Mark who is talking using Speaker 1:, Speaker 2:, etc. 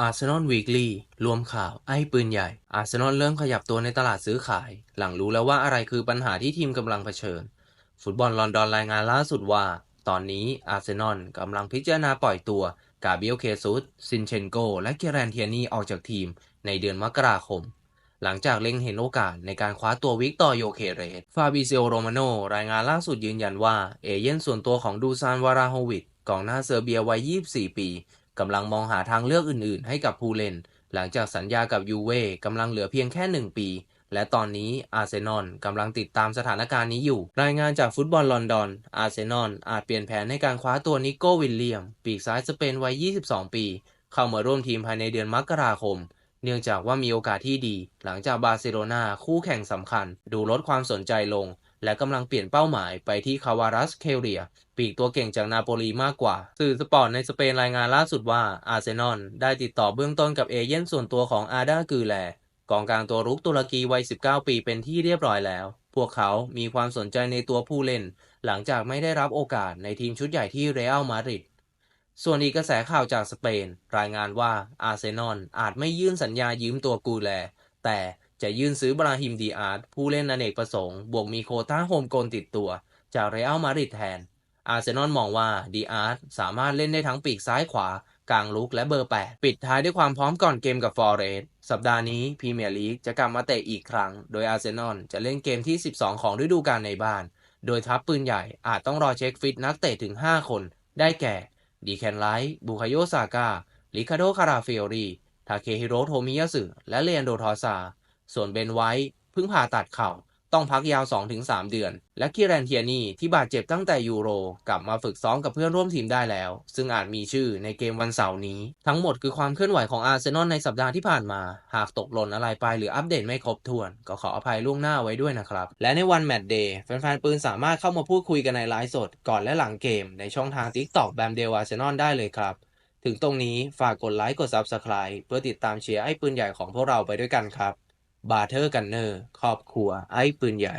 Speaker 1: อาร์เซนอลวีคลีรวมข่าว ไอ้ปืนใหญ่ อาร์เซนอลเริ่มขยับตัวในตลาดซื้อขาย หลังรู้แล้วว่าอะไรคือปัญหาที่ทีมกำลังเผชิญ ฟุตบอลลอนดอนรายงานล่าสุดว่า ตอนนี้อาร์เซนอลกำลังพิจารณาปล่อยตัว กาเบรียลเคซุสซินเชนโก และเกเรนเทียนีออกจากทีมในเดือนมกราคม หลังจากเล็งเห็นโอกาสในการคว้าตัววิกตอร์โยเคเรสฟาบิเซโอโรมาโนรายงานล่าสุดยืนยันว่าเอเย่นส่วนตัวของดูซานวาราโฮวิชกองหน้าเซอร์เบียวัย 24 ปี กำลังมองหาทางเลือกอื่นๆ ให้กับผู้เล่น หลังจากสัญญากับยูเว่กำลังเหลือเพียงแค่ 1 ปี และตอนนี้อาร์เซนอลกำลังติดตามสถานการณ์นี้อยู่ รายงานจากฟุตบอลลอนดอน อาร์เซนอลอาจเปลี่ยนแผนในการคว้าตัวนิโก้วิลเลียม ปีกซ้ายสเปนวัย 22 ปี เข้ามาร่วมทีมภายในเดือนมกราคมเนื่องจากว่ามีโอกาสที่ดี หลังจากบาร์เซโลนาคู่แข่งสำคัญ ดูลดความสนใจลง และกำลังเปลี่ยนเป้าหมายไปที่คาวารัสเคเรีย ปีกตัวเก่งจากนาโปลีมากกว่า สื่อสปอร์ตในสเปนรายงานล่าสุดว่าอาร์เซนอลได้ติดต่อเบื้องต้นกับเอเย่นส่วนตัวของอาดากือแลกองกลางตัวรุกตุรกีวัย 19 ปีเป็นที่เรียบร้อยแล้ว พวกเขามีความสนใจในตัวผู้เล่น หลังจากไม่ได้รับโอกาสในทีมชุดใหญ่ที่เรอัลมาดริดส่วนอีกกระแสข่าวจากสเปน รายงานว่าอาร์เซนอลอาจไม่ยื่นสัญญายืมตัวกูแล แต่ จะยื่นซื้อบราฮิมดีอาร์ตผู้เล่นอเนกประสงค์ บวกมีโคต้าโฮมโกลติดตัว จากเรอัลมาดริดแทน อาร์เซนอลมองว่าดีอาร์ตสามารถเล่นได้ทั้งปีกซ้ายขวา กลางลุกและเบอร์ 8 ปิดท้ายด้วยความพร้อมก่อนเกมกับฟอร์เรสสัปดาห์นี้พรีเมียร์ลีกจะกลับมาเตะอีกครั้ง โดยอาร์เซนอลจะเล่นเกมที่ 12 ของฤดูกาลในบ้าน โดยทัพปืนใหญ่อาจต้องรอเช็คฟิตนักเตะถึง 5 คน ได้แก่ดีแคนไลท์บุคาโยซาก้าริคาโดคาราเฟอรีทาเคฮิโรโทมิยาสึและเลนโดทอซา ส่วนเบนไวท์เพิ่งผ่าตัดเข่า ต้องพักยาว 2-3 เดือน และคิแรนเทียนีที่บาดเจ็บตั้งแต่ยูโร กลับมาฝึกซ้อมกับเพื่อนร่วมทีมได้แล้ว ซึ่งอาจมีชื่อในเกมวันเสาร์นี้ ทั้งหมดคือความเคลื่อนไหวของอาร์เซนอลในสัปดาห์ที่ผ่านมา หากตกหล่นอะไรไปหรืออัปเดตไม่ครบถ้วน ก็ขออภัยล่วงหน้าไว้ด้วยนะครับ และในวันแมตช์เดย์แฟนๆปืนสามารถเข้ามาพูดคุยกันในไลฟ์สด ก่อนและหลังเกม ในช่องทาง TikTok แบมเดลอาร์เซนอลได้เลยครับถึงตรงนี้ฝากกดไลค์กด Subscribe เพื่อติดตามเชียร์ไอ้ปืนใหญ่ของพวกเราไปด้วยกันครับ บาร์เทอร์กันเนอร์ ครอบครัว ไอ้ปืนใหญ่